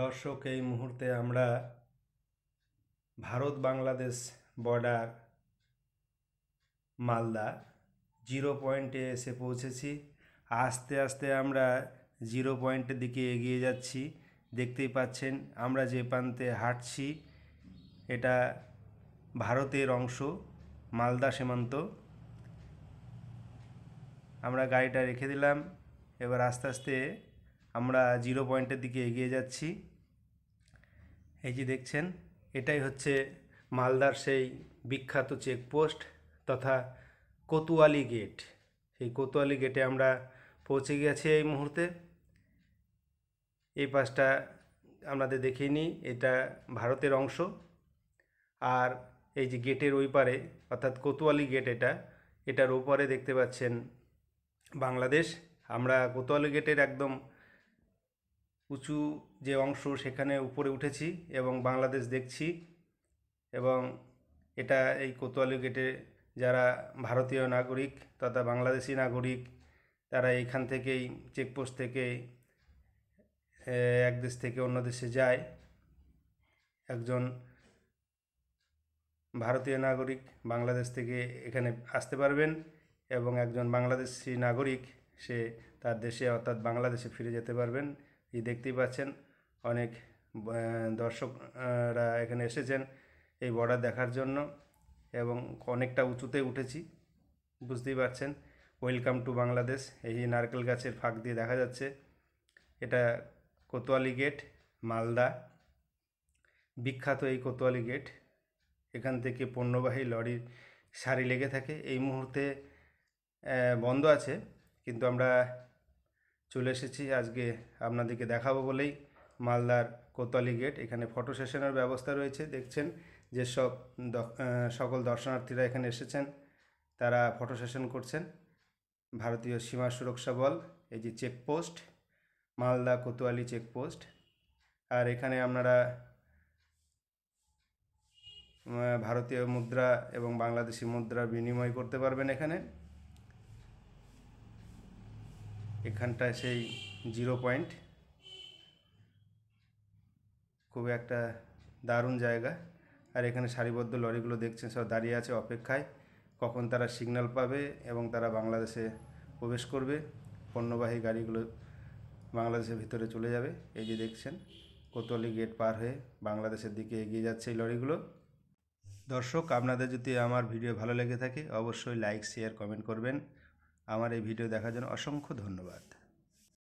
দর্শক, এই মুহূর্তে আমরা ভারত বাংলাদেশ বর্ডার মালদা জিরো পয়েন্টে এসে পৌঁছেছি। আস্তে আস্তে আমরা জিরো পয়েন্টের দিকে এগিয়ে যাচ্ছি। দেখতেই পাচ্ছেন আমরা যে প্রান্তে হাঁটছি, এটা ভারতের অংশ, মালদা সীমান্ত। আমরা গাড়িটা রেখে দিলাম। এবার আস্তে আস্তে আমরা জিরো পয়েন্টের দিকে এগিয়ে যাচ্ছি। এই যে দেখছেন, এটাই হচ্ছে মালদার সেই বিখ্যাত চেকপোস্ট তথা কোতোয়ালি গেট সেই কোতোয়ালি গেটে আমরা পৌঁছে গেছি এই মুহূর্তে। এই পাশটা আপনাদের দেখিয়ে নিই, এটা ভারতের অংশ। আর এই যে গেটের ওই পারে, অর্থাৎ কোতোয়ালি গেট এটা, এটার ওপারে দেখতে পাচ্ছেন বাংলাদেশ। আমরা কোতোয়ালি গেটের একদম উঁচু যে অংশ সেখানে উপরে উঠেছি এবং বাংলাদেশ দেখছি এবং এটা এই কোতোয়ালি গেটে যারা ভারতীয় নাগরিক তথা বাংলাদেশি নাগরিক, তারা এইখান থেকেই চেকপোস্ট থেকে এক দেশ থেকে অন্য দেশে যায়। একজন ভারতীয় নাগরিক বাংলাদেশ থেকে এখানে আসতে পারবেন এবং একজন বাংলাদেশি নাগরিক সে তার দেশে অর্থাৎ বাংলাদেশে ফিরে যেতে পারবেন। এই দেখতেই পাচ্ছেন অনেক দর্শকরা এখানে এসেছেন এই বর্ডার দেখার জন্য এবং অনেকটা উঁচুতে উঠেছি, বুঝতেই পারছেন। ওয়েলকাম টু বাংলাদেশ এই নারকেল গাছের ফাঁক দিয়ে দেখা যাচ্ছে। এটা কোতোয়ালি গেট মালদা। বিখ্যাত এই কোতোয়ালি গেট এখান থেকে পণ্যবাহী লরির সারি লেগে থাকে। এই মুহূর্তে বন্ধ আছে, কিন্তু আমরা চলে এসেছি আজকে আপনাদেরকে দেখাবো বলেই মালদার কোতোয়ালি গেট। এখানে ফটো সেশনের ব্যবস্থা রয়েছে। দেখছেন যেসব দ- আহ, সকল দর্শনার্থীরা এখানে এসেছেন। তারা ফটো সেশন করছেন। ভারতীয় সীমা সুরক্ষা বল এই যে চেকপোস্ট মালদা কোতোয়ালি চেকপোস্ট আর এখানে আপনারা ভারতীয় মুদ্রা এবং বাংলাদেশি মুদ্রা বিনিময় করতে পারবেন এখানে। এখানটায় সেই জিরো পয়েন্ট। খুব একটা দারুণ জায়গা। আর এখানে সারিবদ্ধ লরিগুলো দেখছেন, সব দাঁড়িয়ে আছে অপেক্ষায়। কখন তারা সিগন্যাল পাবে এবং তারা বাংলাদেশে প্রবেশ করবে, পণ্যবাহী গাড়িগুলো বাংলাদেশের ভিতরে চলে যাবে। এই যে দেখছেন, কোতোয়ালি গেট পার হয়ে বাংলাদেশের দিকে এগিয়ে যাচ্ছে এই লরিগুলো। দর্শক, আপনাদের যদি আমার ভিডিও ভালো লেগে থাকে, অবশ্যই লাইক, শেয়ার, কমেন্ট করবেন। আমার এই ভিডিও দেখার জন্য অসংখ্য ধন্যবাদ।